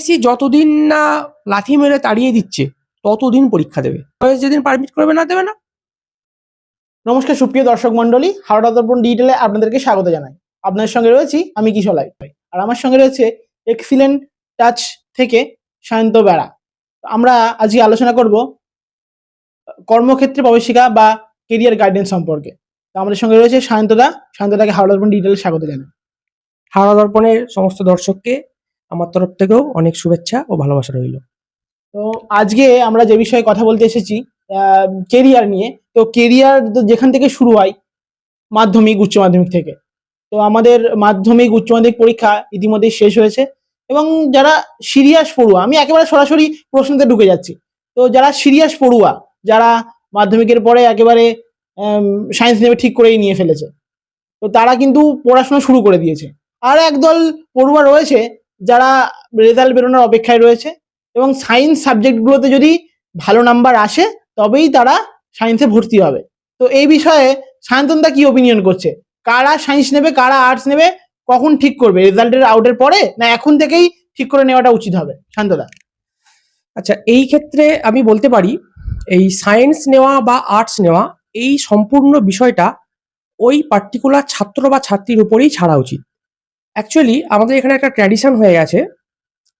CBSE যতদিন না লাথি মেরে তাড়িয়ে দিচ্ছে ততদিন পরীক্ষা দেবে। যেদিন পারমিট করবে না দেবে না। নমস্কার সুপ্রিয় দর্শক মন্ডলী হাওড়া দর্পণ ডিজিটালে আপনাদেরকে স্বাগত জানাই। আপনাদের সঙ্গে রয়েছি আমি কিশোলাই আর আমার সঙ্গে রয়েছে এক্সিলেন্ট টাচ থেকে সায়ন্ত বেড়া। আমরা আজকে আলোচনা করব কর্মক্ষেত্রে প্রবেশিকা বা কেরিয়ার গাইডেন্স সম্পর্কে। তো আমাদের সঙ্গে রয়েছে সায়ন্তদা সায়ন্তদাকে হাওড়া দর্পণ ডিজিটালে স্বাগত জানাই। হাওড়া দর্পণের সমস্ত দর্শককে আমার তরফ থেকেও অনেক শুভেচ্ছা ও ভালোবাসা রইল। তো আজকে আমরা যে বিষয়ে কথা বলতে এসেছি কেরিয়ার নিয়ে, তো কেরিয়ার যেখান থেকে শুরু হয়, মাধ্যমিক, উচ্চ মাধ্যমিক থেকে। তো আমাদের মাধ্যমিক, উচ্চ মাধ্যমিক পরীক্ষা ইতিমধ্যেই শেষ হয়েছে এবং যারা সিরিয়াস পড়ুয়া, আমি একেবারে সরাসরি প্রশ্নতে ঢুকে যাচ্ছি। তো যারা সিরিয়াস পড়ুয়া, যারা মাধ্যমিকের পরে একেবারে সায়েন্স নেবে ঠিক করেই নিয়ে ফেলেছে, তো তারা কিন্তু পড়াশোনা শুরু করে দিয়েছে। আর একদল পড়ুয়া রয়েছে যারা রেজাল্ট বেরোনোর অপেক্ষায় রয়েছে এবং সায়েন্স সাবজেক্টগুলোতে যদি ভালো নাম্বার আসে, তবেই তারা সায়েন্সে ভর্তি হবে। তো এই বিষয়ে সায়ন্তনদা কি ওপিনিয়ন করছে? কারা সায়েন্স নেবে, কারা আর্টস নেবে, কখন ঠিক করবে? রেজাল্টের আউটের পরে, না এখন থেকেই ঠিক করে নেওয়াটা উচিত হবে? শান্তদা আচ্ছা এই ক্ষেত্রে আমি বলতে পারি, এই সায়েন্স নেওয়া বা আর্টস নেওয়া, এই সম্পূর্ণ বিষয়টা ওই পার্টিকুলার ছাত্র বা ছাত্রীর উপরেই ছাড়া উচিত। অ্যাকচুয়ালি আমাদের এখানে একটা ট্র্যাডিশন হয়ে গেছে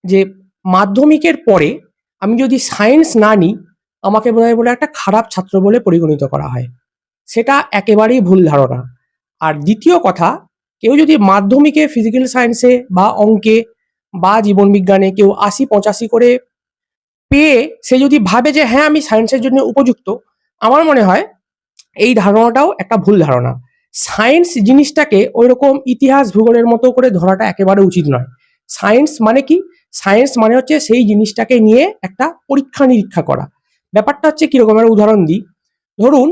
যে মাধ্যমিকের পরে আমি যদি সায়েন্স না নিই, আমাকে বোধ বলে একটা খারাপ ছাত্র বলে পরিগণিত করা হয়। সেটা একেবারেই ভুল ধারণা। আর দ্বিতীয় কথা, কেউ যদি মাধ্যমিকে ফিজিক্যাল সায়েন্সে বা অঙ্কে বা জীবনবিজ্ঞানে কেউ আশি পঁচাশি করে পেয়ে সে যদি ভাবে যে হ্যাঁ আমি সায়েন্সের জন্য উপযুক্ত, আমার মনে হয় এই ধারণাটাও একটা ভুল ধারণা। সায়েন্স জিনিসটাকে ওইরকম ইতিহাস ভূগোলের মতো করে ধরাটা একেবারে উচিত নয়। সায়েন্স মানে কি? সায়েন্স মানে হচ্ছে সেই জিনিসটাকে নিয়ে একটা পরীক্ষা নিরীক্ষা করা। ব্যাপারটা হচ্ছে কীরকম একটা উদাহরণ দিই। ধরুন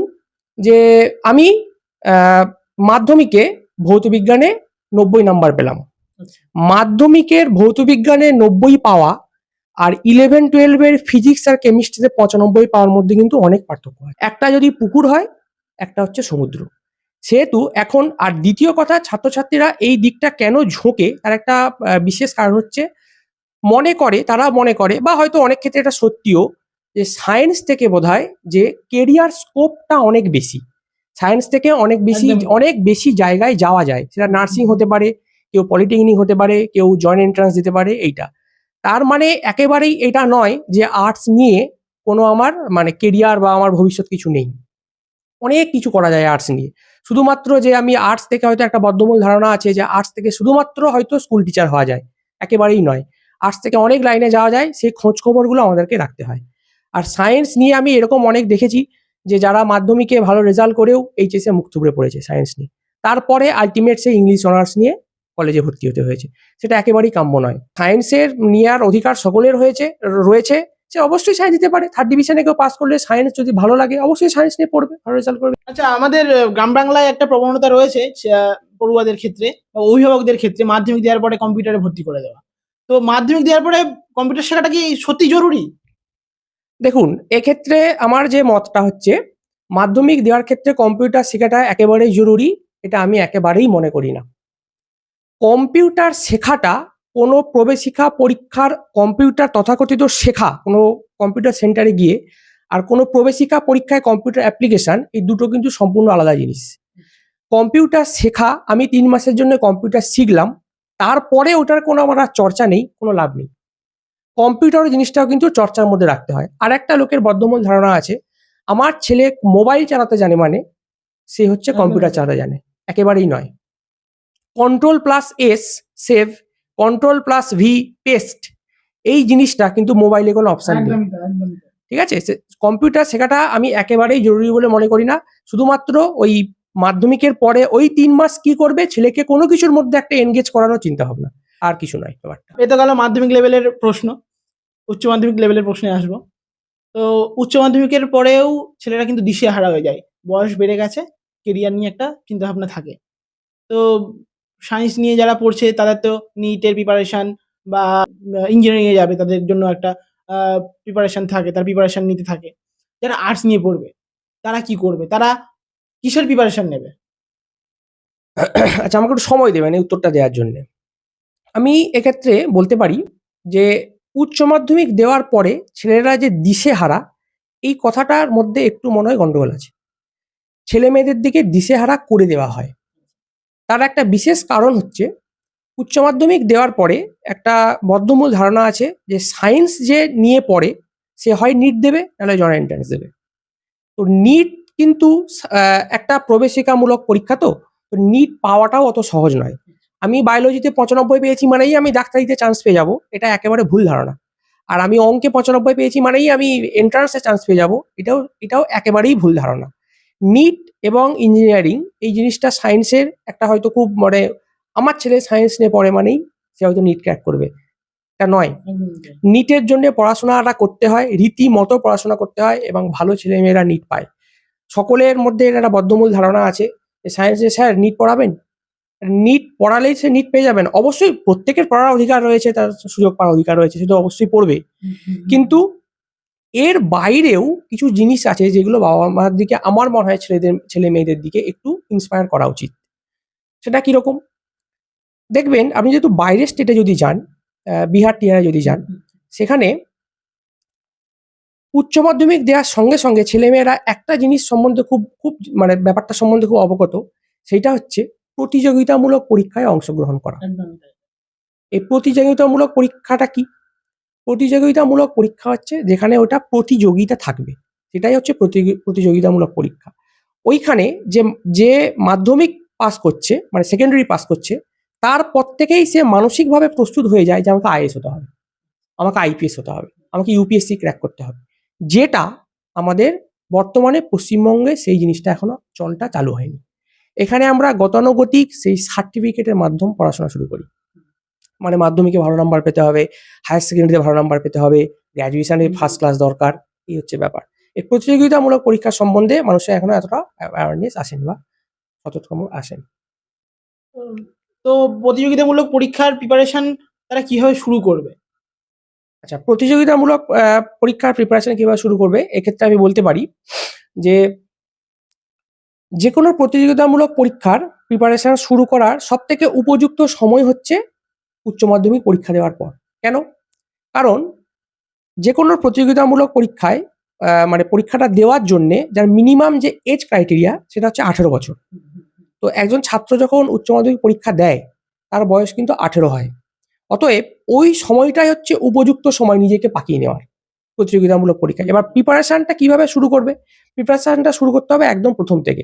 যে আমি মাধ্যমিকে ভৌতবিজ্ঞানে নব্বই নাম্বার পেলাম। মাধ্যমিকের ভৌতবিজ্ঞানে নব্বই পাওয়া আর ইলেভেন টুয়েলভের ফিজিক্স আর কেমিস্ট্রিতে পঁচানব্বই পাওয়ার মধ্যে কিন্তু অনেক পার্থক্য হয় একটা যদি পুকুর হয়, একটা হচ্ছে সমুদ্র। সেহেতু এখন আর দ্বিতীয় কথা ছাত্রছাত্রীরা এই দিকটা কেন ঝোঁকে? তার একটা বিশেষ কারণ হচ্ছে মনে করে তারা মনে করে বা হয়তো অনেক ক্ষেত্রে এটা সত্যিও যে সায়েন্স থেকে বোধহয় যে কেরিয়ার স্কোপটা অনেক বেশি। সায়েন্স থেকে অনেক বেশি অনেক বেশি জায়গায় যাওয়া যায়। সেটা নার্সিং হতে পারে কেউ পলিটেকনিক হতে পারে কেউ জয়েন্ট এন্ট্রান্স দিতে পারে এইটা। তার মানে একেবারেই এটা নয় যে আর্টস নিয়ে কোনো আমার মানে কেরিয়ার বা আমার ভবিষ্যৎ কিছু নেই। অনেক কিছু করা যায় আর্টস নিয়ে। শুধুমাত্র যে আমি আর্টস থেকে হয়তো একটা বদ্ধমূল ধারণা আছে যে আর্টস থেকে শুধুমাত্র হয়তো স্কুল টিচার হওয়া যায়, একেবারেই নয়। আর্টস থেকে অনেক লাইনে যাওয়া যায়, সেই খোঁজ খবরগুলো আমাদেরকে রাখতে হয়। আর সায়েন্স নিয়ে আমি এরকম অনেক দেখেছি যে যারা মাধ্যমিকে ভালো রেজাল্ট করেও এইচএসে মুখ থুবড়ে পড়েছে সায়েন্স নিয়ে। তারপরে আলটিমেট সে ইংলিশ অনার্স নিয়ে কলেজে ভর্তি হতে হয়েছে। সেটা একেবারেই কাম্য নয়। সায়েন্সের নেওয়ার অধিকার সকলের হয়েছে, রয়েছে। সে অবশ্যই সায়েন্স দিতে পারে। থার্ড ডিভিশনে কেউ পাস করলে সায়েন্স যদি ভালো লাগে অবশ্যই সায়েন্স নিয়ে পড়বে ভালো রেজাল্ট করবে। আচ্ছা আমাদের গ্রাম বাংলায় একটা প্রবণতা রয়েছে পড়ুয়াদের ক্ষেত্রে অভিভাবকদের ক্ষেত্রে মাধ্যমিক দেওয়ার পরে কম্পিউটারে ভর্তি করে দেওয়া। তো মাধ্যমিক দেওয়ার পরে কম্পিউটার শেখাটা কি সত্যি জরুরি? দেখুন এক্ষেত্রে আমার যে মতটা হচ্ছে মাধ্যমিক দেওয়ার ক্ষেত্রে কম্পিউটার শেখাটা একেবারেই জরুরি এটা আমি একেবারেই মনে করি না। কম্পিউটার শেখাটা কোনো প্রবেশিকা পরীক্ষার কম্পিউটার তথাকথিত শেখা কোনো কম্পিউটার সেন্টারে গিয়ে আর কোনো প্রবেশিকা পরীক্ষায় কম্পিউটার অ্যাপ্লিকেশন এই দুটো কিন্তু সম্পূর্ণ আলাদা জিনিস। কম্পিউটার শেখা আমি তিন মাসের জন্য কম্পিউটার শিখলাম তারপরে ওটার কোনো আমার আর চর্চা নেই কোনো লাভ নেই। কম্পিউটার জিনিসটাও কিন্তু চর্চার মধ্যে রাখতে হয়। আর একটা লোকের বদ্ধমূল ধারণা আছে আমার ছেলে মোবাইল চালাতে জানে মানে সে হচ্ছে কম্পিউটার চালাতে জানে একেবারেই নয়। Control plus S save control plus V paste এই জিনিসটা কিন্তু মোবাইলে কোনো অপশান নেই। ঠিক আছে? কম্পিউটার শেখাটা আমি একেবারেই জরুরি বলে মনে করি না। শুধুমাত্র ওই মাধ্যমিকের পরে ওই তিন মাস কি করবে? ছেলেকে কোনো কিছুর মধ্যে একটা এনগেজ করানোর চিন্তা ভাবনা। আর কিছু নয় ব্যাপারটা। এ তো গেল মাধ্যমিক লেভেলের প্রশ্ন। উচ্চ মাধ্যমিক লেভেলের প্রশ্নে আসব। তো উচ্চ মাধ্যমিকের পরেও ছেলেরা কিন্তু দিশেহারা হয়ে যায়। বয়স বেড়ে গেছে কেরিয়ার নিয়ে একটা চিন্তা ভাবনা থাকে। তো সায়েন্স নিয়ে যারা পড়ছে তাদের তো নিটের প্রিপারেশান বা ইঞ্জিনিয়ারিংয়ে যাবে, তাদের জন্য একটা প্রিপারেশন থাকে, তার প্রিপারেশান নিতে থাকে। যারা আর্টস নিয়ে পড়বে, তারা কি করবে? তারা কিসের প্রিপারেশান নেবে? আচ্ছা আমাকে একটু সময় দেবেন এই উত্তরটা দেওয়ার জন্য। আমি এক্ষেত্রে বলতে পারি যে, উচ্চ মাধ্যমিক দেওয়ার পরে ছেলেরা যে দিশেহারা, এই কথাটার মধ্যে একটু মনে হয় গন্ডগোল আছে। ছেলে মেয়েদের দিকে দিশেহারা করে দেওয়া হয়। তার একটা বিশেষ কারণ হচ্ছে, উচ্চ মাধ্যমিক দেওয়ার পরে একটা বদ্ধমূল ধারণা আছে যে সায়েন্স যে নিয়ে পড়ে, সে হয় নিট দেবে, নাহলে জয়েন্ট এন্ট্রান্স দেবে। তো নিট কিন্তু একটা প্রবেশিকামূলক পরীক্ষা তো তো নিট পাওয়াটাও অত সহজ নয়। আমি বায়োলজিতে পঁচানব্বই পেয়েছি মানেই আমি ডাক্তারিতে চান্স পেয়ে যাব, এটা একেবারে ভুল ধারণা। আর আমি অঙ্কে পঁচানব্বই পেয়েছি মানেই আমি এন্ট্রান্সে চান্স পেয়ে যাব, এটাও এটাও একেবারেই ভুল ধারণা। নিট এবং ইঞ্জিনিয়ারিং এই জিনিসটা সায়েন্সের একটা হয়তো খুব মানে আমার ছেলে সায়েন্স নিয়ে পড়ে মানেই সে হয়তো নিট ক্র্যাক করবে। এটা নয়। নিটের জন্য পড়াশোনাটা করতে হয় রীতিমতো পড়াশোনা করতে হয় এবং ভালো ছেলেমেয়েরা নিট পায়। সকলের মধ্যে এর একটা বদ্ধমূল ধারণা আছে যে সায়েন্সে স্যার নিট পড়াবেন? নিট পড়ালেই সে নিট পেয়ে যাবেন। অবশ্যই প্রত্যেকের পড়ার অধিকার রয়েছে তার সুযোগ পাওয়ার অধিকার রয়েছে সে তো অবশ্যই পড়বে। কিন্তু এর বাইরেও কিছু জিনিস আছে যেগুলো বাবা মার দিকে আমার মনে হয় ছেলেদের ছেলে মেয়েদের দিকে একটু ইন্সপায়ার করা উচিত। সেটা কীরকম? দেখবেন আপনি যেহেতু বাইরের স্টেটে যদি যান বিহার টিহারে যদি যান সেখানে উচ্চ মাধ্যমিক দেওয়ার সঙ্গে সঙ্গে ছেলেমেয়েরা একটা জিনিস সম্বন্ধে খুব খুব মানে ব্যাপারটা সম্বন্ধে খুব অবগত সেটা হচ্ছে প্রতিযোগিতামূলক পরীক্ষায় অংশগ্রহণ করা। এই প্রতিযোগিতামূলক পরীক্ষাটা কি? প্রতিযোগিতামূলক পরীক্ষা হচ্ছে যেখানে ওটা প্রতিযোগিতা থাকবে। সেটাই হচ্ছে প্রতিযোগি- প্রতিযোগিতামূলক পরীক্ষা। ওইখানে যে যে মাধ্যমিক পাস করছে মানে সেকেন্ডারি পাস করছে তারপর থেকেই সে মানসিকভাবে প্রস্তুত হয়ে যায় যে আমাকে আইএস হতে হবে, আমাকে আইপিএস হতে হবে, আমাকে ইউপিএসসি ক্র্যাক করতে হবে। যেটা আমাদের বর্তমানে পশ্চিমবঙ্গে সেই জিনিসটা এখনও চলটা চালু হয়নি। এখানে আমরা গতানুগতিক সেই সার্টিফিকেটের মাধ্যম পড়াশোনা শুরু করি। মানে মাধ্যমিকে ভালো নাম্বার পেতে হবে হায়ার সেকেন্ডারিতে ভালো নাম্বার পেতে হবে গ্র্যাজুয়েশনে ফার্স্ট ক্লাস দরকার এই হচ্ছে ব্যাপার। এই প্রতিযোগিতামূলক পরীক্ষা সম্বন্ধে মানুষের এখনও এতটা অ্যাওয়ারনেস আসেন বা সতর্কম আসেন। তো প্রতিযোগিতামূলক পরীক্ষার প্রিপারেশন তারা কীভাবে শুরু করবে? আচ্ছা প্রতিযোগিতামূলক পরীক্ষার প্রিপারেশন কীভাবে শুরু করবে এক্ষেত্রে আমি বলতে পারি যে যে কোনো প্রতিযোগিতামূলক পরীক্ষার প্রিপারেশন শুরু করার সব থেকে উপযুক্ত সময় হচ্ছে উচ্চ মাধ্যমিক পরীক্ষা দেওয়ার পর। কেন? কারণ যে কোনো প্রতিযোগিতামূলক পরীক্ষায় মানে পরীক্ষাটা দেওয়ার জন্যে যার মিনিমাম যে এজ ক্রাইটেরিয়া সেটা হচ্ছে আঠেরো বছর। তো একজন ছাত্র যখন উচ্চ মাধ্যমিক পরীক্ষা দেয়, তার বয়স কিন্তু আঠেরো হয়। অতএব ওই সময়টাই হচ্ছে উপযুক্ত সময় নিজেকে পাকিয়ে নেওয়ার প্রতিযোগিতামূলক পরীক্ষা এবার প্রিপারেশানটা কীভাবে শুরু করবে? প্রিপারেশানটা শুরু করতে হবে একদম প্রথম থেকে।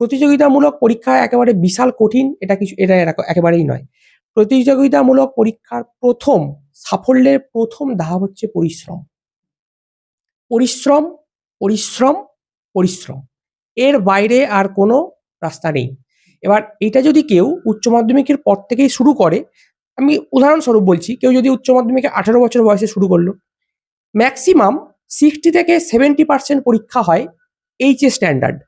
প্রতিযোগিতামূলক পরীক্ষা একেবারে বিশাল কঠিন, এটা কিছু, এটা একেবারেই নয়। প্রতিযোগিতামূলক পরীক্ষার প্রথম সাফল্যের প্রথম ধাপ হচ্ছে পরিশ্রম। পরিশ্রম পরিশ্রম পরিশ্রম। এর বাইরে আর কোনো রাস্তা নেই। এবার এটা যদি কেউ উচ্চ মাধ্যমিকের পর থেকেই শুরু করে, আমি উদাহরণস্বরূপ বলছি, কেউ যদি উচ্চ মাধ্যমিকে আঠেরো বছর বয়সে শুরু করল ম্যাক্সিমাম সিক্সটি থেকে সেভেন্টি পার্সেন্ট পরীক্ষা হয় এইচ এ স্ট্যান্ডার্ড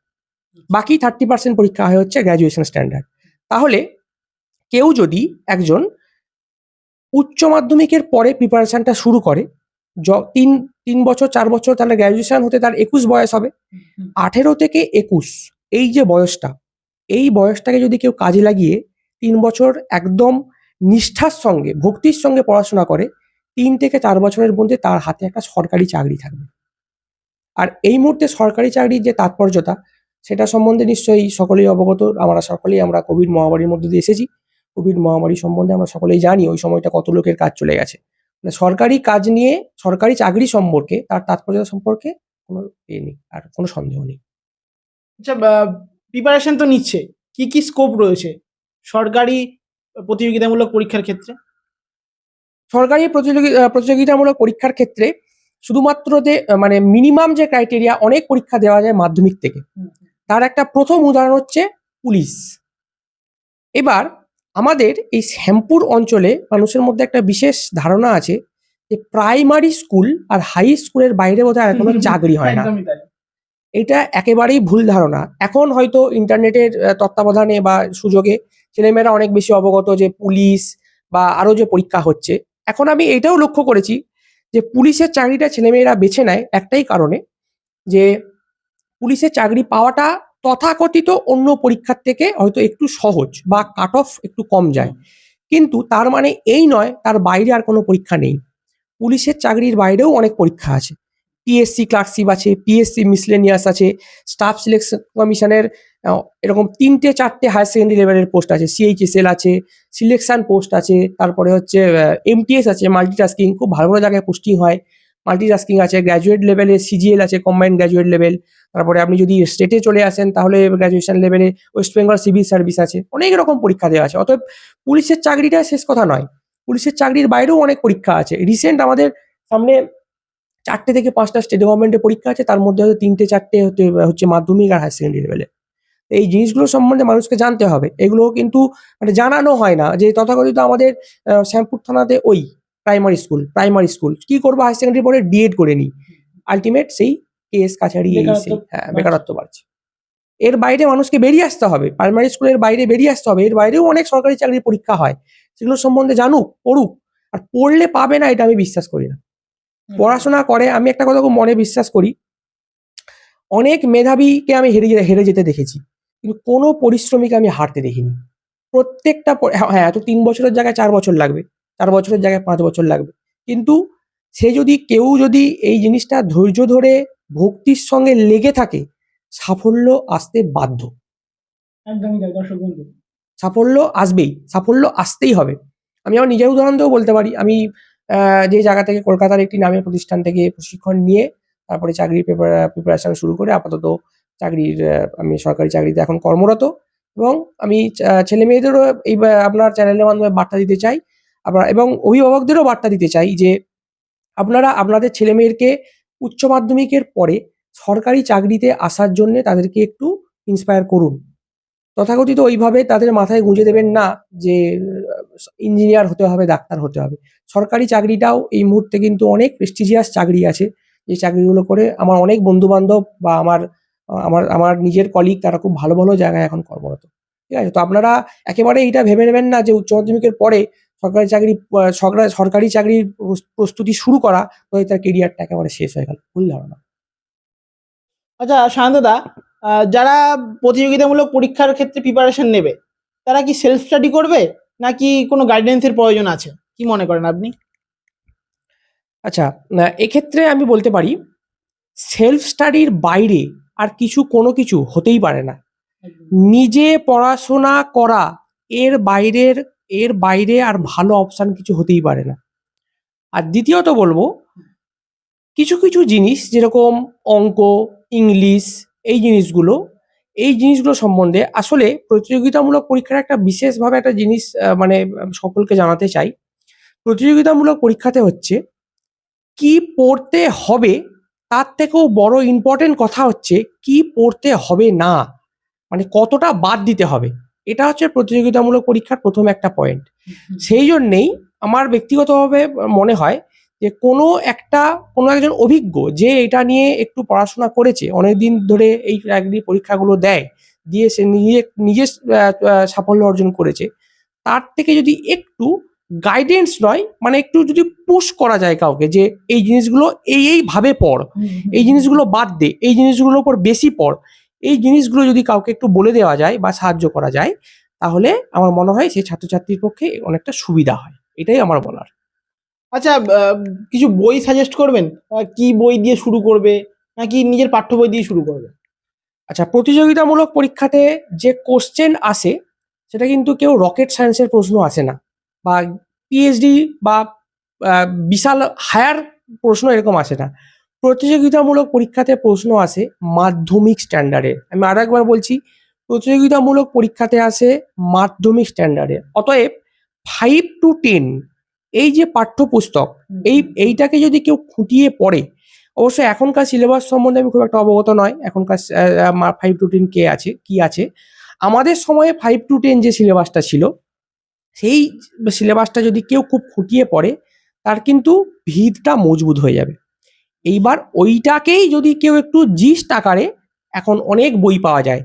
বাকি থার্টি পার্সেন্ট পরীক্ষা হয় হচ্ছে গ্র্যাজুয়েশন স্ট্যান্ডার্ড তাহলে কেউ যদি একজন উচ্চ মাধ্যমিকের পরে প্রিপারেশনটা শুরু করে য- তিন তিন বছর চার বছর তাহলে গ্র্যাজুয়েশন হতে তার একুশ বয়স হবে। আঠেরো থেকে একুশ এই যে বয়সটা এই বয়সটাকে যদি কেউ কাজে লাগিয়ে তিন বছর একদম নিষ্ঠার সঙ্গে ভক্তির সঙ্গে পড়াশোনা করে তিন থেকে চার বছরের মধ্যে তার হাতে একটা সরকারি চাকরি থাকবে। আর এই মুহূর্তে সরকারি চাকরির যে তাৎপর্যতা সেটা সম্বন্ধে নিশ্চয়ই সকলেই অবগত আমরা সকলেই আমরা কোভিড মহামারীর মধ্যে দিয়ে এসেছি। কোভিড মহামারী সম্বন্ধে আমরা সকলেই জানি ওই সময়টা কত লোকের কাজ চলে গেছে। মানে সরকারি কাজ নিয়ে সরকারি চাকরি সম্পর্কে তার তাৎপর্যতা সম্পর্কে কোনো এ নেই আর কোনো সন্দেহ নেই। আচ্ছা প্রিপারেশন তো নিচ্ছে। কি কি স্কোপ রয়েছে সরকারি প্রতিযোগিতামূলক পরীক্ষার ক্ষেত্রে? সরকারি প্রতিযোগিতামূলক পরীক্ষার ক্ষেত্রে শুধুমাত্র যে মানে মিনিমাম যে ক্রাইটেরিয়া অনেক পরীক্ষা দেওয়া যায় মাধ্যমিক থেকে। তার একটা প্রথম উদাহরণ হচ্ছে পুলিশ। এবার আমাদের এই শ্যামপুর অঞ্চলে মানুষের মধ্যে একটা বিশেষ ধারণা আছে যে প্রাইমারি স্কুল আর হাই স্কুলের বাইরে বোধহয় আর কোনো চাকরি হয় না। এটা একেবারেই ভুল ধারণা। এখন হয়তো ইন্টারনেটের তত্ত্বাবধানে বা সুযোগে ছেলেমেয়েরা অনেক বেশি অবগত যে পুলিশ বা আরও যে পরীক্ষা হচ্ছে। এখন আমি এটাও লক্ষ্য করেছি যে পুলিশের চাকরিটা ছেলেমেয়েরা বেছে নেয় একটাই কারণে যে পুলিশের চাকরি পাওয়াটা তথাকথিত অন্য পরীক্ষার থেকে হয়তো একটু সহজ বা কাট অফ একটু কম যায়। কিন্তু তার মানে এই নয়, তার বাইরে আর কোনো পরীক্ষা নেই। পুলিশের চাকরির বাইরেও অনেক পরীক্ষা আছে। পিএসসি ক্লার্কশিপ আছে পিএসসি মিসলেনিয়াস আছে স্টাফ সিলেকশন কমিশনের এরকম তিনটে, চারটে হায়ার সেকেন্ডারি লেভেলের পোস্ট আছে। সিএইচএসএল আছে সিলেকশন পোস্ট আছে, তারপরে হচ্ছে এমটিএস আছে মাল্টিটাস্কিং খুব ভালো ভালো জায়গায় পোস্টিং হয়। মাল্টিটাস্কিং আছে গ্র্যাজুয়েট লেভেলে সিজিএল আছে কম্বাইন্ড গ্র্যাজুয়েট লেভেল তারপরে আপনি যদি স্টেটে চলে আসেন, তাহলে গ্র্যাজুয়েশন লেভেলে ওয়েস্ট বেঙ্গল সিভিল সার্ভিস আছে। অনেক রকম পরীক্ষা দেওয়া আছে। অতএব পুলিশের চাকরিটা শেষ কথা নয়। পুলিশের চাকরির বাইরেও অনেক পরীক্ষা আছে। রিসেন্ট আমাদের সামনে চারটে থেকে পাঁচটা স্টেট গভর্নমেন্টের পরীক্ষা আছে। তার মধ্যে হয়তো তিনটে, চারটে হচ্ছে মাধ্যমিক আর হায়ার সেকেন্ডারি লেভেলে এই জিনিসগুলো সম্বন্ধে মানুষকে জানতে হবে। এগুলো কিন্তু মানে জানানো হয় না যে তথাকথিত আমাদের শ্যামপুর থানাতে ওই প্রাইমারি স্কুল প্রাইমারি স্কুল কি করব হায়ার সেকেন্ডারি পরে ডিএড করে নিই। আলটিমেট সেই কেস কাছাড়ি এই সেই হ্যাঁ বেকারত্ব বাড়ছে। এর বাইরে মানুষকে বেরিয়ে আসতে হবে। প্রাইমারি স্কুলের বাইরে বেরিয়ে আসতে হবে। এর বাইরেও অনেক সরকারি চাকরির পরীক্ষা হয়। সেগুলো সম্বন্ধে জানুক পড়ুক। আর পড়লে পাবে না এটা আমি বিশ্বাস করি না। পড়াশোনা করে আমি একটা কথা খুব মনে বিশ্বাস করি অনেক মেধাবীকে আমি হেরে হেরে যেতে দেখেছি। কিন্তু কোনো পরিশ্রমীকে আমি হারতে দেখিনি। প্রত্যেকটা হ্যাঁ হ্যাঁ, তো তিন বছরের জায়গায় চার বছর লাগবে। চার বছরের জায়গায় পাঁচ বছর লাগবে। কিন্তু সে যদি কেউ যদি এই জিনিসটা ধৈর্য ধরে ভক্তির সঙ্গে লেগে থাকে সাফল্য আসতে বাধ্য। একদমই তাই দর্শক বন্ধু। সাফল্য আসবেই সাফল্য আসতেই হবে। আমি আমার নিজের উদাহরণ দিয়েও বলতে পারি আমি যে জায়গা থেকে কলকাতার একটি নামী প্রতিষ্ঠান থেকে প্রশিক্ষণ নিয়ে তারপরে চাকরির প্রিপারেশন শুরু করে আপাতত চাকরির আমি সরকারি চাকরিতে এখন কর্মরত এবং আমি ছেলে মেয়েদেরও এই আপনার চ্যানেলের মাধ্যমে বার্তা দিতে চাই আবার এবং অভিভাবকদেরও বার্তা দিতে চাই যে আপনারা আপনাদের ছেলে মেয়েকে উচ্চ মাধ্যমিকের পরে সরকারি চাকরিতে আসার জন্য তাদেরকে একটু ইন্সপায়ার করুন। তথাকথিত ওইভাবে তাদের মাথায় গুঁজে দেবেন না যে ইঞ্জিনিয়ার হতে হবে, ডাক্তার হতে হবে। সরকারি চাকরিটাও এই মুহূর্তে কিন্তু অনেক প্রেস্টিজিয়াস চাকরি আছে। যে চাকরিগুলো করে আমার অনেক বন্ধু বান্ধব বা আমার আমার আমার নিজের কলিগ তারা খুব ভালো ভালো জায়গায় এখন কর্মরত। ঠিক আছে? তো আপনারা একেবারে এটা ভেবে নেবেন না যে উচ্চ মাধ্যমিকের পরে সরকারি চাকরি সরকারি চাকরির প্রস- প্রস্তুতি শুরু করা তার কেরিয়ারটা একেবারে শেষ হয়ে গেল। ভুল ধারণা। আচ্ছা শান্তদা যারা প্রতিযোগিতামূলক পরীক্ষার ক্ষেত্রে প্রিপারেশন নেবে তারা কি সেলফ স্টাডি করবে? নাকি কোনো গাইডেন্সের প্রয়োজন আছে? কি মনে করেন আপনি? আচ্ছা এক্ষেত্রে আমি বলতে পারি সেলফ স্টাডির বাইরে আর কিছু কোনো কিছু হতেই পারে না। নিজে পড়াশোনা করা এর বাইরের এর বাইরে আর ভালো অপশান কিছু হতেই পারে না। আর দ্বিতীয়ত বলব, কিছু কিছু জিনিস যেরকম অঙ্ক, ইংলিশ, এই জিনিসগুলো এই জিনিসগুলো সম্বন্ধে আসলে প্রতিযোগিতামূলক পরীক্ষার একটা বিশেষভাবে একটা জিনিস মানে সকলকে জানাতে চাই। প্রতিযোগিতামূলক পরীক্ষাতে হচ্ছে, কি পড়তে হবে, তার থেকেও বড় ইম্পর্টেন্ট কথা হচ্ছে, কি পড়তে হবে না মানে কতটা বাদ দিতে হবে। এটা হচ্ছে প্রতিযোগিতামূলক পরীক্ষার প্রথম একটা পয়েন্ট সেই জন্যেই আমার ব্যক্তিগতভাবে মনে হয় যে কোনো একটা কোনো একজন অভিজ্ঞ যে এটা নিয়ে একটু পড়াশোনা করেছে অনেকদিন ধরে এই চাকরির পরীক্ষাগুলো দেয় দিয়ে সে নিজে নিজে আহ, আহ, সাফল্য অর্জন করেছে তার থেকে যদি একটু গাইডেন্স নয় মানে একটু যদি পুশ করা যায় কাউকে যে এই জিনিসগুলো এই এইভাবে পড় এই জিনিসগুলো বাদ দে এই জিনিসগুলোর উপর বেশি পড় এই জিনিসগুলো যদি কাউকে একটু বলে দেওয়া যায় বা সাহায্য করা যায় তাহলে আমার মনে হয় সেই ছাত্রছাত্রীর পক্ষে অনেকটা সুবিধা হয়। এটাই আমার বলার। আচ্ছা কিছু বই সাজেস্ট করবেন? কি বই দিয়ে শুরু করবে? নাকি নিজের পাঠ্য বই দিয়ে শুরু করবে? আচ্ছা প্রতিযোগিতামূলক পরীক্ষাতে যে কোশ্চেন আসে সেটা কিন্তু কেউ রকেট সায়েন্সের প্রশ্ন আসে না। বা পিএইচডি বা বিশাল হায়ার প্রশ্ন এরকম আসে না। প্রতিযোগিতামূলক পরীক্ষাতে প্রশ্ন আসে মাধ্যমিক স্ট্যান্ডার্ডে আমি আর একবার বলছি, প্রতিযোগিতামূলক পরীক্ষাতে আসে মাধ্যমিক স্ট্যান্ডার্ডে অতএব ফাইভ টু টেন এই যে পাঠ্যপুস্তক, এই, এইটাকে যদি কেউ খুঁটিয়ে পড়ে, অবশ্য এখনকার সিলেবাস সম্বন্ধে আমি খুব একটা অবগত নয়, এখনকার ফাইভ টু টেন কে আছে, কি আছে। আমাদের সময়ে ফাইভ টু টেন যে সিলেবাসটা ছিল, সেই সিলেবাসটা যদি কেউ খুব খুঁটিয়ে পড়ে, তার কিন্তু ভিতটা মজবুত হয়ে যাবে। এইবার ওইটাকেই যদি কেউ একটু জিস্ট আকারে এখন অনেক বই পাওয়া যায়।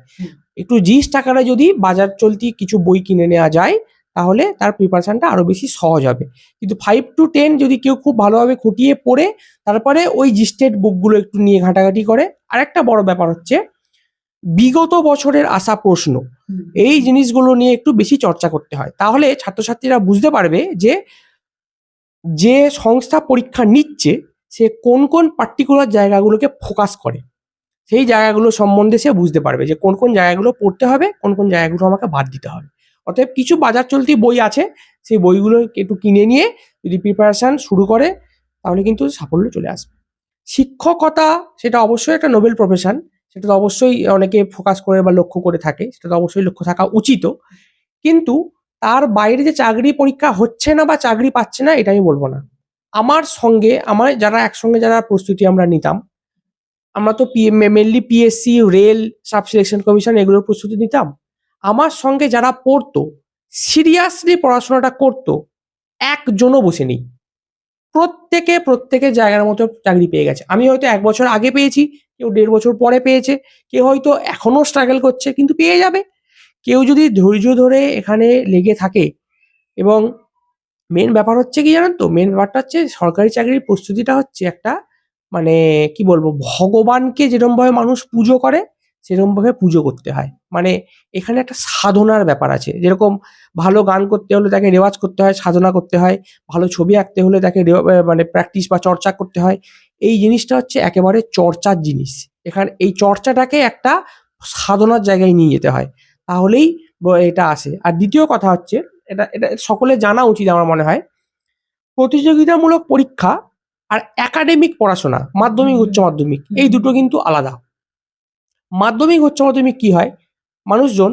একটু জিস্ট আকারে যদি বাজার চলতি কিছু বই কিনে নেওয়া যায় তাহলে তার প্রিপারেশনটা আরও বেশি সহজ হবে। কিন্তু ফাইভ টু টেন যদি কেউ খুব ভালোভাবে খুঁটিয়ে পড়ে তারপরে ওই জিস্টেড বুকগুলো একটু নিয়ে ঘাটাঘাটি করে। আরেকটা বড় ব্যাপার হচ্ছে বিগত বছরের আসা প্রশ্ন এই জিনিসগুলো নিয়ে একটু বেশি চর্চা করতে হয়। তাহলে ছাত্রছাত্রীরা বুঝতে পারবে যে যে সংস্থা পরীক্ষা নিচ্ছে সে কোন কোন পার্টিকুলার জায়গাগুলোকে ফোকাস করে। সেই জায়গাগুলো সম্বন্ধে সে বুঝতে পারবে যে কোন কোন জায়গাগুলো পড়তে হবে, কোন কোন জায়গাগুলো আমাকে বাদ দিতে হবে। অতএব কিছু বাজার চলতি বই আছে, সেই বইগুলো একটু কিনে নিয়ে যদি প্রিপারেশান শুরু করে, তাহলে কিন্তু সাফল্য চলে আসবে। শিক্ষকতা, সেটা অবশ্যই একটা নোবেল প্রফেশন সেটা তো অবশ্যই অনেকে ফোকাস করে বা লক্ষ্য করে থাকে, সেটা তো অবশ্যই লক্ষ্য থাকা উচিত। কিন্তু তার বাইরে যে চাকরি পরীক্ষা হচ্ছে না বা চাকরি পাচ্ছে না, এটা আমি বলব না। আমার সঙ্গে, আমার যারা একসঙ্গে যারা প্রস্তুতি আমরা নিতাম, আমরা তো mainly PSC rail sub selection commission এগুলোর প্রস্তুতি নিতাম। আমার সঙ্গে যারা পড়তো সিরিয়াসলি পড়াশোনাটা করতো, একজনও বসে নেই প্রত্যেকে প্রত্যেকের জায়গার মতো চাকরি পেয়ে গেছে। আমি হয়তো এক বছর আগে পেয়েছি, কেউ দেড় বছর পরে পেয়েছে, কেউ হয়তো এখনও স্ট্রাগল করছে, কিন্তু পেয়ে যাবে। কেউ যদি ধৈর্য ধরে এখানে লেগে থাকে এবং মেন ব্যাপার হচ্ছে কি জানেন তো? মেন ব্যাপারটা হচ্ছে সরকারি চাকরির প্রস্তুতিটা হচ্ছে একটা মানে কি বলব? ভগবানকে যেরকমভাবে মানুষ পুজো করে সেরকমভাবে পুজো করতে হয়। মানে এখানে একটা সাধনার ব্যাপার আছে। যেরকম ভালো গান করতে হলে তাকে রেওয়াজ করতে হয়, সাধনা করতে হয়। ভালো ছবি আঁকতে হলে তাকে মানে প্র্যাকটিস বা চর্চা করতে হয়। এই জিনিসটা হচ্ছে একেবারে চর্চার জিনিস। এখানে, এই চর্চাটাকে একটা সাধনার জায়গায় নিয়ে যেতে হয়। তাহলেই এটা আসে। আর দ্বিতীয় কথা হচ্ছে এটা এটা সকলে জানা উচিত আমার মনে হয়। প্রতিযোগিতামূলক পরীক্ষা আর একাডেমিক পড়াশোনা মাধ্যমিক উচ্চ মাধ্যমিক এই দুটো কিন্তু আলাদা। মাধ্যমিক উচ্চ মাধ্যমিক কি হয়? মানুষজন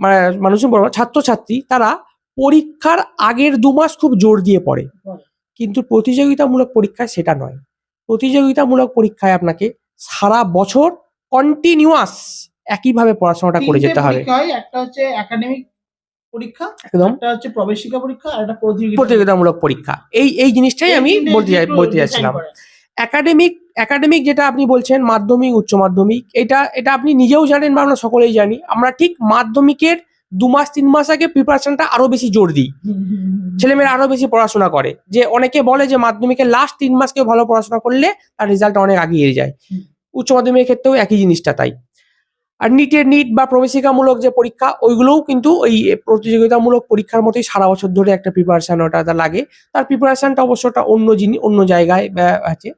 মানে মানুষজন বড় ছাত্রছাত্রী তারা পরীক্ষার আগের দু মাস খুব জোর দিয়ে পড়ে। কিন্তু প্রতিযোগিতামূলক পরীক্ষায় সেটা নয়। প্রতিযোগিতামূলক পরীক্ষায় আপনাকে সারা বছর কন্টিনিউয়াস একইভাবে পড়াশোনাটা করে যেতে হবে। একটা হচ্ছে একাডেমিক পরীক্ষা একদম। একটা হচ্ছে প্রবেশিকা পরীক্ষা আর একটা প্রতিযোগিতামূলক পরীক্ষা। এই এই জিনিসটাই আমি বলতে বলতে চাইছিলাম। একাডেমিক একাডেমিক যেটা আপনি বলছেন মাধ্যমিক উচ্চ মাধ্যমিক এটা এটা আপনি নিজেও জানেন বা আমরা সকলেই জানি আমরা ঠিক মাধ্যমিকের দু মাস তিন মাস আগে প্রিপারেশনটা আরও বেশি জোর দিই। ছেলেমেয়েরা আরও বেশি পড়াশোনা করে। যে অনেকে বলে যে মাধ্যমিকের লাস্ট তিন মাস কেউ ভালো পড়াশোনা করলে তার রেজাল্ট অনেক আগিয়ে যায়। উচ্চ মাধ্যমিকের ক্ষেত্রেও একই জিনিসটা তাই। আর নিটের নিট বা প্রবেশিকামূলক যে পরীক্ষা ওইগুলোও কিন্তু ওই প্রতিযোগিতামূলক পরীক্ষার মতোই সারা বছর ধরে একটা প্রিপারেশন ওটা লাগে। তার প্রিপারেশনটা অবশ্য ওটা অন্য জিনিস অন্য জায়গায় আছে।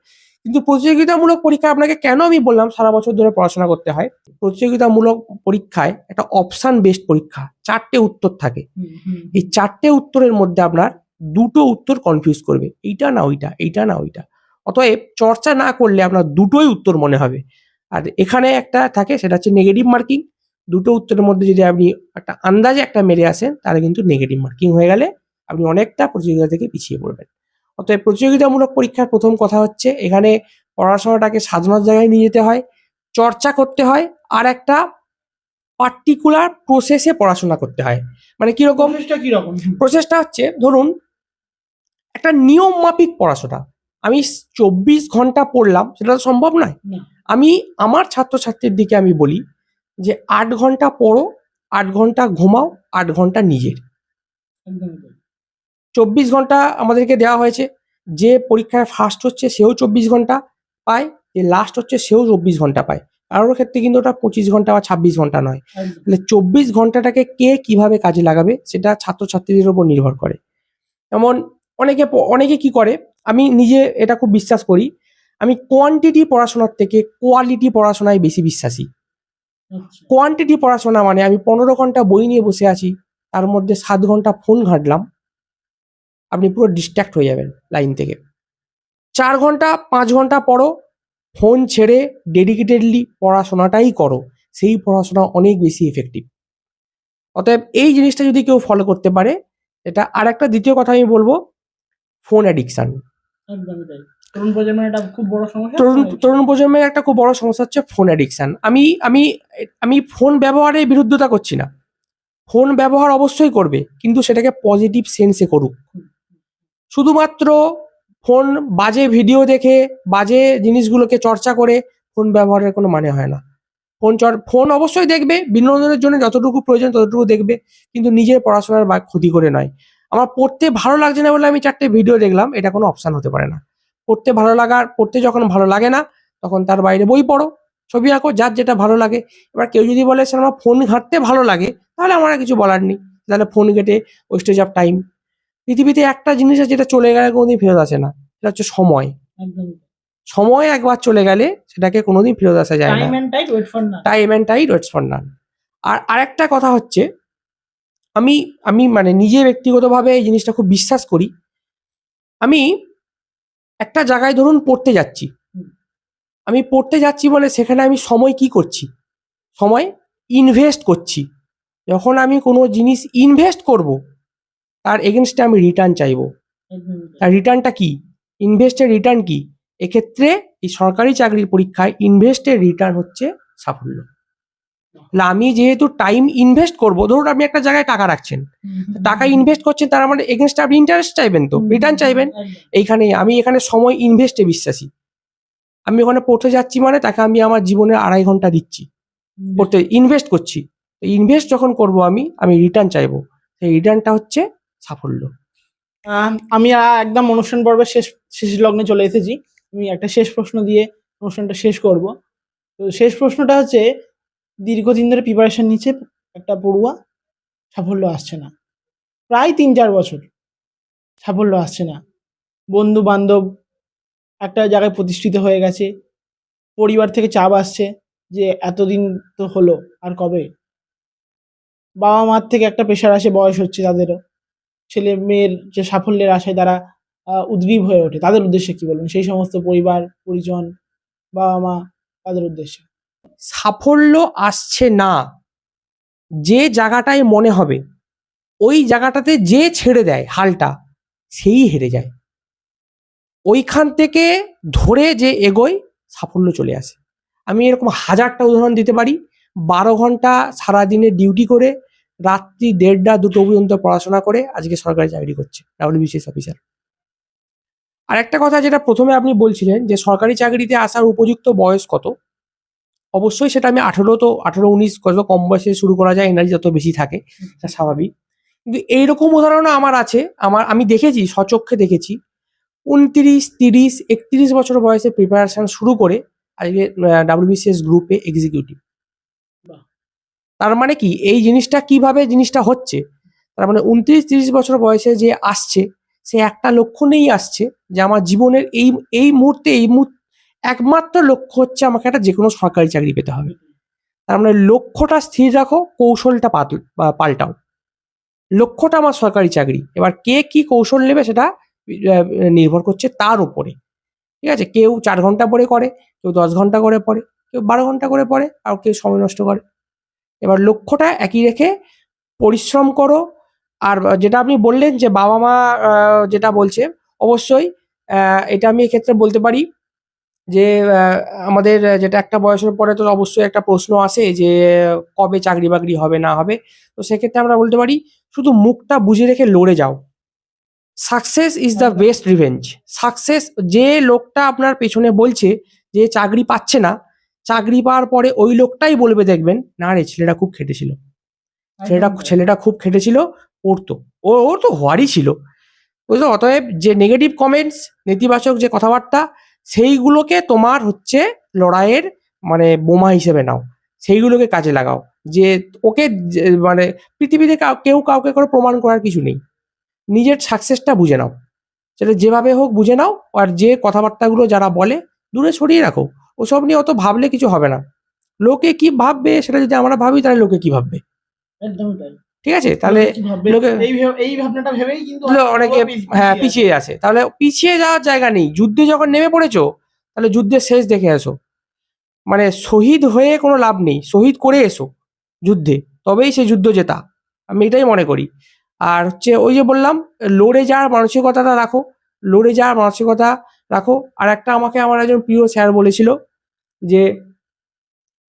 কিন্তু প্রতিযোগিতামূলক পরীক্ষা আপনাকে কেন আমি বললাম সারা বছর ধরে পড়াশোনা করতে হয়? প্রতিযোগিতামূলক পরীক্ষায় একটা অপশান বেসড পরীক্ষা চারটে উত্তর থাকে। এই চারটে উত্তরের মধ্যে আপনার দুটো উত্তর কনফিউজ করবে। এইটা না ওইটা এইটা না ওইটা। অতএব চর্চা না করলে আপনার দুটোই উত্তর মনে হবে। আর এখানে একটা থাকে সেটা হচ্ছে নেগেটিভ মার্কিং দুটো উত্তরের মধ্যে যদি আপনি একটা আন্দাজে একটা মেরে আসেন তাহলে কিন্তু নেগেটিভ মার্কিং হয়ে গেলে আপনি অনেকটা প্রতিযোগিতা থেকে পিছিয়ে পড়বেন। অতএব প্রতিযোগিতামূলক পরীক্ষার প্রথম কথা হচ্ছে এখানে পড়াশোনাটাকে সাধনার জায়গায় নিয়ে যেতে হয় চর্চা করতে হয় আর একটা পার্টিকুলার প্রসেসে পড়াশোনা করতে হয়। মানে কীরকম? কীরকম? প্রসেসটা হচ্ছে ধরুন একটা নিয়ম মাফিক পড়াশোনা। আমি চব্বিশ ঘণ্টা পড়লাম সেটা তো সম্ভব নয়। আমি আমার ছাত্রছাত্রীর দিকে আমি বলি যে আট ঘণ্টা পড়ো আট ঘণ্টা ঘুমাও আট ঘণ্টা নিজের। চব্বিশ ঘণ্টা আমাদেরকে দেওয়া হয়েছে। যে পরীক্ষায় ফার্স্ট হচ্ছে সেও চব্বিশ ঘণ্টা পায় যে লাস্ট হচ্ছে সেও চব্বিশ ঘণ্টা পায়। কারোর ক্ষেত্রে কিন্তু ওটা পঁচিশ ঘণ্টা বা ছাব্বিশ ঘণ্টা নয়। তাহলে চব্বিশ ঘন্টাটাকে কে কীভাবে কাজে লাগাবে সেটা ছাত্রছাত্রীদের উপর নির্ভর করে। যেমন অনেকে অনেকে কি করে আমি নিজে এটা খুব বিশ্বাস করি আমি কোয়ান্টিটি পড়াশোনার থেকে কোয়ালিটি পড়াশোনায় বেশি বিশ্বাসী। আচ্ছা। কোয়ান্টিটি পড়াশোনা মানে আমি পনেরো ঘণ্টা বই নিয়ে বসে আছি তার মধ্যে সাত ঘণ্টা ফোন ঘাঁটলাম। আপনি পুরো ডিস্ট্র্যাক্ট হয়ে যাবেন লাইন থেকে। চার ঘণ্টা পাঁচ ঘণ্টা পড়ো ফোন ছেড়ে ডেডিকেটেডলি পড়াশোনাটাই করো সেই পড়াশোনা অনেক বেশি এফেক্টিভ অতএব এই জিনিসটা যদি কেউ ফলো করতে পারে এটা আর একটা দ্বিতীয় কথা আমি বলব ফোন অ্যাডিকশান একদমই তাই। তরুণ প্রজন্মের এটা খুব বড় সমস্যা তরুণ তরুণ প্রজন্মের একটা খুব বড় সমস্যা হচ্ছে ফোন অ্যাডিকশন আমি আমি আমি ফোন ব্যবহারের বিরুদ্ধতা করছি না। ফোন ব্যবহার অবশ্যই করবে কিন্তু সেটাকে পজিটিভ সেন্সে করুক। শুধুমাত্র ফোন বাজে ভিডিও দেখে বাজে জিনিসগুলোকে চর্চা করে ফোন ব্যবহারের কোনো মানে হয় না। ফোন চর ফোন অবশ্যই দেখবে বিনোদনের জন্য যতটুকু প্রয়োজন ততটুকু দেখবে কিন্তু নিজের পড়াশোনার বা ক্ষতি করে নয়। আমার পড়তে ভালো লাগছে না বলে আমি চারটে ভিডিও দেখলাম এটা কোনো অপশান হতে পারে না। পড়তে ভালো লাগার পড়তে যখন ভালো লাগে না তখন তার বাইরে বই পড়ো ছবি আঁকো যার যেটা ভালো লাগে। এবার কেউ যদি বলে স্যার আমার ফোন ঘাঁটতে ভালো লাগে তাহলে আমার কিছু বলার নেই। তাহলে ফোন ঘেটে ওয়েস্টেজ অফ টাইম পৃথিবীতে একটা জিনিস আছে যেটা চলে গেলে কোনোদিন ফেরত আসে না সেটা হচ্ছে সময়। সময় একবার চলে গেলে সেটাকে কোনোদিন ফেরত আসা যায় না। Time and tide wait for না time and tide waits for none আর আরেকটা কথা হচ্ছে আমি আমি মানে নিজে ব্যক্তিগতভাবে এই জিনিসটা খুব বিশ্বাস করি। আমি একটা জায়গায় ধরুন পড়তে যাচ্ছি। আমি পড়তে যাচ্ছি বলে সেখানে আমি সময় কি করছি? সময় ইনভেস্ট করছি। যখন আমি কোনো জিনিস ইনভেস্ট করব, তার এগেনস্টে আমি রিটার্ন চাইব। তার রিটার্নটা কি? ইনভেস্টের রিটার্ন কি? এক্ষেত্রে এই সরকারি চাকরির পরীক্ষায় ইনভেস্টের রিটার্ন হচ্ছে সাফল্য। তাহলে আমি যেহেতু টাইম ইনভেস্ট করব ধরুন আপনি একটা জায়গায় টাকা রাখছেন টাকা ইনভেস্ট করছেন তার মানে এগেনস্টে আপনি ইন্টারেস্ট চাইবেন তো রিটার্ন চাইবেন। এইখানে আমি এখানে সময় ইনভেস্টে বিশ্বাসী। আমি ওখানে পড়তে যাচ্ছি মানে তাকে আমি আমার জীবনে আড়াই ঘণ্টা দিচ্ছি। পড়তে ইনভেস্ট করছি। ইনভেস্ট যখন করব আমি আমি রিটার্ন চাইব। সেই রিটার্নটা হচ্ছে সাফল্য। আমি একদম অনুষ্ঠান পর্বের শেষ শেষ লগ্নে চলে এসেছি। আমি একটা শেষ প্রশ্ন দিয়ে অনুষ্ঠানটা শেষ করব। তো শেষ প্রশ্নটা হচ্ছে দীর্ঘদিন ধরে প্রিপারেশন নিচ্ছে, একটা পড়ুয়া, সাফল্য আসছে না। প্রায় তিন চার বছর সাফল্য আসছে না। বন্ধু বান্ধব একটা জায়গায় প্রতিষ্ঠিত হয়ে গেছে। পরিবার থেকে চাপ আসছে যে, এতদিন তো হলো, আর কবে? বাবা মার থেকে একটা প্রেশার আসে, বয়স হচ্ছে তাদেরও। ছেলে মেয়ের যে সাফল্যের আশায় তারা উদ্গ্রীব হয়ে ওঠে। তাদের উদ্দেশ্যে কি বলবেন? সেই সমস্ত পরিবার, পরিজন বাবা মা তাদের উদ্দেশ্যে। সাফল্য আসছে না। যে জায়গাটায় মনে হবে, ওই জায়গাটাতে যে ছেড়ে দেয় হালটা, সেই হেরে যায়। ওইখান থেকে ধরে যে এগোয়, সাফল্য চলে আসে। আমি এরকম হাজারটা উদাহরণ দিতে পারি। বারো ঘণ্টা সারাদিনে ডিউটি করে রাত্রি দেড়টা দুটো পর্যন্ত পড়াশোনা করে আজকে সরকারি চাকরি করছে, ডাব্লিউবিসিএস অফিসার। আর একটা কথা যেটা প্রথমে আপনি বলছিলেন যে সরকারি চাকরিতে আসার উপযুক্ত বয়স কত? অবশ্যই সেটা আমি আঠেরো তো আঠেরো উনিশ কত কম বয়সে শুরু করা যায় এনার্জি যত বেশি থাকে এটা স্বাভাবিক। কিন্তু এইরকম উদাহরণও আমার আছে। আমার আমি দেখেছি সচক্ষে দেখেছি। উনত্রিশ তিরিশ একত্রিশ বছর বয়সে প্রিপারেশন শুরু করে আজকে ডাব্লিউবিসিএস গ্রুপে এক্সিকিউটিভ তার মানে কি? এই জিনিসটা কীভাবে জিনিসটা হচ্ছে? তার মানে উনত্রিশ তিরিশ বছর বয়সে যে আসছে সে একটা লক্ষ্য নিয়েই আসছে যে আমার জীবনের এই এই মুহূর্তে এই মুহূর্তে একমাত্র লক্ষ্য হচ্ছে আমাকে একটা যে কোনো সরকারি চাকরি পেতে হবে। তার মানে লক্ষ্যটা স্থির রাখো, কৌশলটা পাল্টাও। লক্ষ্যটা আমার সরকারি চাকরি। এবার কে কি কৌশল নেবে সেটা নির্ভর করছে তার উপরে। ঠিক আছে? কেউ চার ঘণ্টা পরে করে, কেউ দশ ঘণ্টা করে পড়ে, কেউ বারো ঘণ্টা করে পড়ে, আর কেউ সময় নষ্ট করে। এবার লক্ষ্যটা একই রেখে পরিশ্রম করো, আর যেটা আপনি বললেন যে বাবা মা যেটা বলছে, অবশ্যই এটা আমি এক্ষেত্রে বলতে পারি যে আমাদের যেটা একটা বয়সের পরে তো অবশ্যই একটা প্রশ্ন আসে যে কবে চাকরি বাকরি হবে না হবে। তো সেক্ষেত্রে আমরা বলতে পারি শুধু মুখটা বুঝে রেখে লড়ে যাও। Success is the best revenge success যে লোকটা আপনার পেছনে বলছে যে চাকরি পাচ্ছে না চাকরি পাওয়ার পরে ওই লোকটাই বলবে দেখবেন না রে ছেলেটা খুব খেটেছিল। ছেলেটা ছেলেটা খুব খেটেছিল পড়তো ও ওর তো হওয়ারই ছিল। বুঝলো? অতএব যে নেগেটিভ কমেন্টস নেতিবাচক যে কথাবার্তা সেইগুলোকে তোমার হচ্ছে লড়াইয়ের মানে বোমা হিসেবে নাও। সেইগুলোকে কাজে লাগাও। যে ওকে মানে পৃথিবীতে কেউ কাউকে করে প্রমাণ করার কিছু নেই। নিজের সাকসেসটা বুঝে নাও। সেটা যেভাবে হোক বুঝে নাও আর যে কথাবার্তাগুলো যারা বলে দূরে সরিয়ে রাখো। ওসব নিয়ে অত ভাবলে কিছু হবে না। লোকে কি ভাববে সেটা যদি আমরা ভাবি তাহলে লোকে কি ভাববে? একদমই তাই। ঠিক আছে? তাহলে লোকে- এই ভাবনাটা ভেবেই কিন্তু অনেকে হ্যাঁ পিছিয়ে আছে। তাহলে পিছিয়ে যাওয়ার জায়গা নেই। যুদ্ধে যখন নেমে পড়েছো তাহলে যুদ্ধের শেষ দেখে এসো। মানে শহীদ হয়ে কোনো লাভ নেই। শহীদ করে এসো যুদ্ধে। তবেই সে যুদ্ধ জেতা। আমি এটাই মনে করি। আর হচ্ছে ওই যে বললাম লড়ে যাওয়ার মানসিকতাটা রাখো। লড়ে যাওয়ার মানসিকতা রাখো। আর একটা আমাকে আমার একজন প্রিয় স্যার বলেছিল যে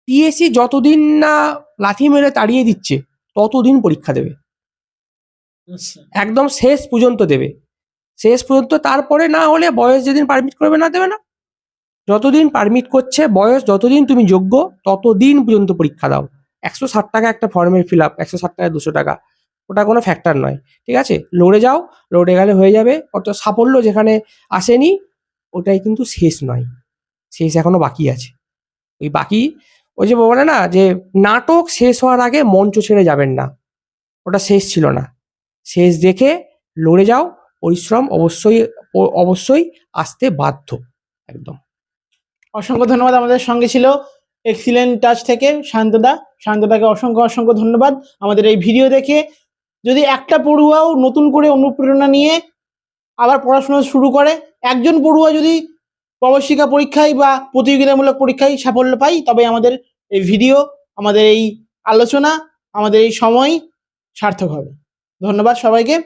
টিএসসি যতদিন না লাথি মেরে তাড়িয়ে দিচ্ছে ততদিন পরীক্ষা দেবে। আচ্ছা। একদম শেষ পর্যন্ত দেবে। শেষ পর্যন্ত তারপরে না হলে বয়স যেদিন পারমিট করবে না দেবে না। যতদিন পারমিট করছে বয়স যতদিন তুমি যোগ্য ততদিন পর্যন্ত পরীক্ষা দাও। একশো ষাট টাকা একটা ফর্মের ফিল আপ একশো ষাট টাকা দুশো টাকা। ওটা কোনো ফ্যাক্টর নয় ঠিক আছে? লড়ে যাও লড়ে গেলে হয়ে যাবে। অত সাফল্য যেখানে আসেনি ওটাই কিন্তু শেষ নয়। শেষ এখনও বাকি আছে। ওই বাকি ওই যে বলে না যে নাটক শেষ হওয়ার আগে মঞ্চ ছেড়ে যাবেন না। ওটা শেষ ছিল না। শেষ দেখে লড়ে যাও, পরিশ্রম অবশ্যই অবশ্যই আসতে বাধ্য, একদম। অসংখ্য ধন্যবাদ আমাদের সঙ্গে ছিল এক্সিলেন্ট টাচ থেকে শান্তদা। শান্তদাকে অসংখ্য অসংখ্য ধন্যবাদ। আমাদের এই ভিডিও দেখে যদি একটা পড়ুয়াও নতুন করে অনুপ্রেরণা নিয়ে আবার পড়াশোনা শুরু করে, একজন পড়ুয়া যদি প্রবেশিকা পরীক্ষায় বা প্রতিযোগিতামূলক পরীক্ষায় সাফল্য পাই তবে আমাদের এই ভিডিও আমাদের এই আলোচনা আমাদের এই সময় সার্থক হবে। ধন্যবাদ সবাইকে।